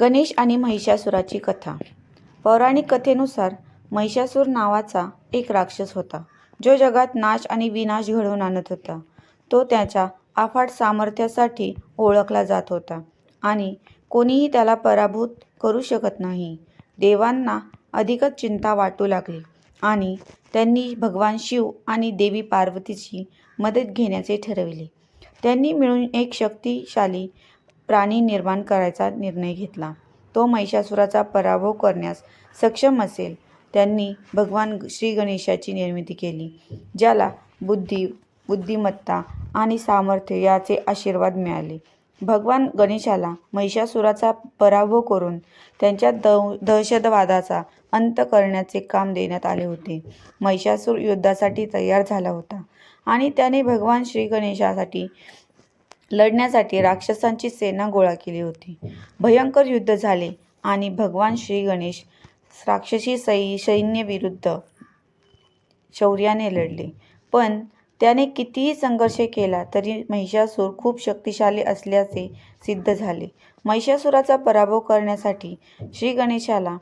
गणेश आणि महिषासुराची कथा. पौराणिक कथेनुसार महिषासूर नावाचा एक राक्षस होता. जो जगात नाश आणि विनाश घडवून आणत होता. तो त्याच्या अफाट सामर्थ्यासाठी ओळखला जात होता आणि कोणीही त्याला पराभूत करू शकत नाही. देवांना अधिकच चिंता वाटू लागली आणि त्यांनी भगवान शिव आणि देवी पार्वतीची मदत घेण्याचे ठरविले. त्यांनी मिळून एक शक्तिशाली प्राणी निर्माण करायचा निर्णय घेतला. तो महिषासुराचा पराभव करण्यास सक्षम असेल त्यांनी भगवान श्री गणेशाची निर्मिती केली ज्याला बुद्धी बुद्धिमत्ता आणि सामर्थ्य याचे आशीर्वाद मिळाले. भगवान गणेशाला महिषासुराचा पराभव करून त्यांच्या द दहशतवादाचा अंत करण्याचे काम देण्यात आले होते. महिषासूर युद्धासाठी तयार झाला होता आणि त्याने भगवान श्री गणेशासाठी लढण्यासाठी राक्षसांची सेना गोळा केली होती. भयंकर युद्ध झाले आणि भगवान श्री गणेश राक्षसी सै सैन्यविरुद्ध शौर्याने लढले. पण त्याने कितीही संघर्ष केला तरी महिषासूर खूप शक्तिशाली असल्याचे सिद्ध झाले. महिषासुराचा पराभव करण्यासाठी श्री गणेशाला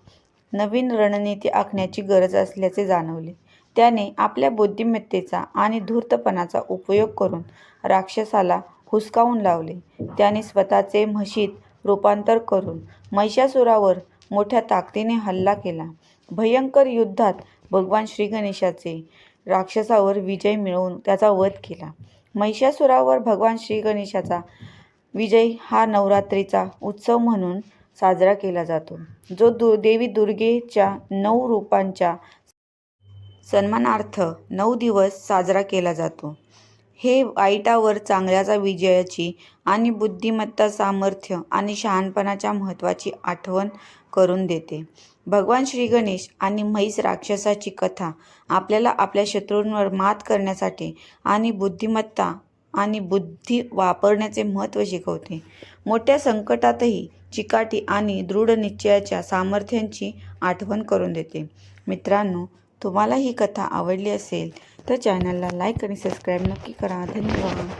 नवीन रणनीती आखण्याची गरज असल्याचे जाणवले. त्याने आपल्या बुद्धिमत्तेचा आणि धूर्तपणाचा उपयोग करून राक्षसाला हुसकावून लावले. त्याने स्वतःचे म्हशीत रूपांतर करून महिषासुरावर मोठ्या ताकदीने हल्ला केला. भयंकर युद्धात भगवान श्रीगणेशाचे राक्षसावर विजय मिळवून त्याचा वध केला. महिषासुरावर भगवान श्रीगणेशाचा विजय हा नवरात्रीचा उत्सव म्हणून साजरा केला जातो. जो दु देवी दुर्गेच्या नऊ रूपांच्या सन्मानार्थ नऊ दिवस साजरा केला जातो. हे वाईटावर चांगल्याचा विजयाची आणि बुद्धिमत्ता सामर्थ्य आणि शहाणपणाच्या महत्त्वाची आठवण करून देते. भगवान श्री गणेश आणि म्हैस राक्षसाची कथा आपल्याला आपल्या शत्रूंवर मात करण्यासाठी आणि बुद्धिमत्ता आणि बुद्धी वापरण्याचे महत्त्व शिकवते. मोठ्या संकटातही चिकाटी आणि दृढ निश्चयाच्या सामर्थ्यांची आठवण करून देते. मित्रांनो तुम्हाला ही कथा आवडली असेल तर चॅनलला लाईक आणि सबस्क्राईब नक्की करा. धन्यवाद.